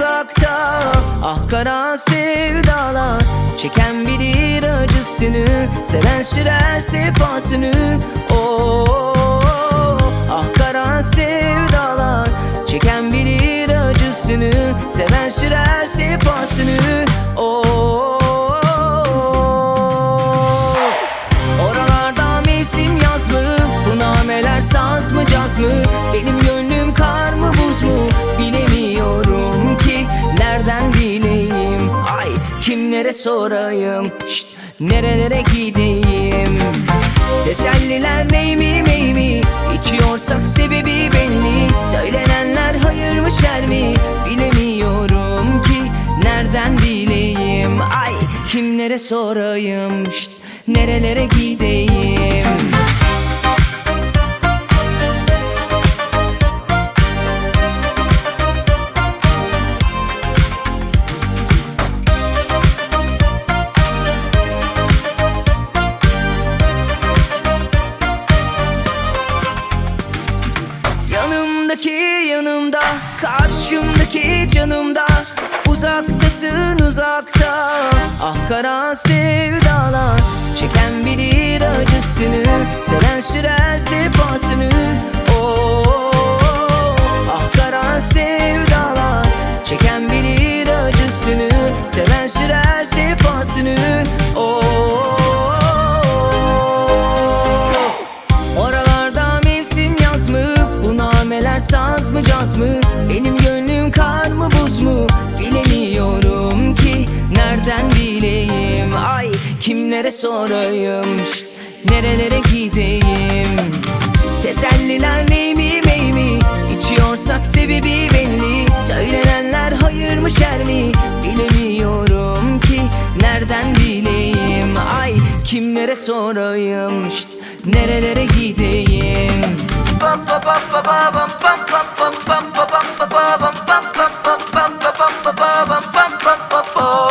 uzakta Ah kara sevdalar Çeken bilir acısını Seven sürer sefasını Oh, ah kara sevdalar Çeken bilir acısını Seven sürer sefasını Oh, Oralarda mevsim yaz mı? Bu nameler saz mı caz mı? Kimlere sorayım? Şşt, nerelere gideyim? Teselliler ney mi mey mi? İçiyorsak sebebi belli. Söylenenler hayır mı? Şer mi Bilemiyorum ki nereden bileyim? Ay kimlere sorayım? Şşt, nerelere gideyim Yanımdaki yanımda Karşımdaki canımda. Uzaktasın uzakta. Ah kara sevdalar Çeken bilir acısını Seven kimlere sorayım Şşt, nerelere gideyim Teselliler ney mi mey mi İçiyorsak sebebi belli Söylenenler hayır mı şer mi Bilemiyorum ki nereden bileyim Ay kimlere sorayım Şşt, nerelere gideyim Bam ba bam ba ba bam bam bam bam bam ba bam ba ba bam bam bam bam bam ba bam ba ba bam bam bam ba ba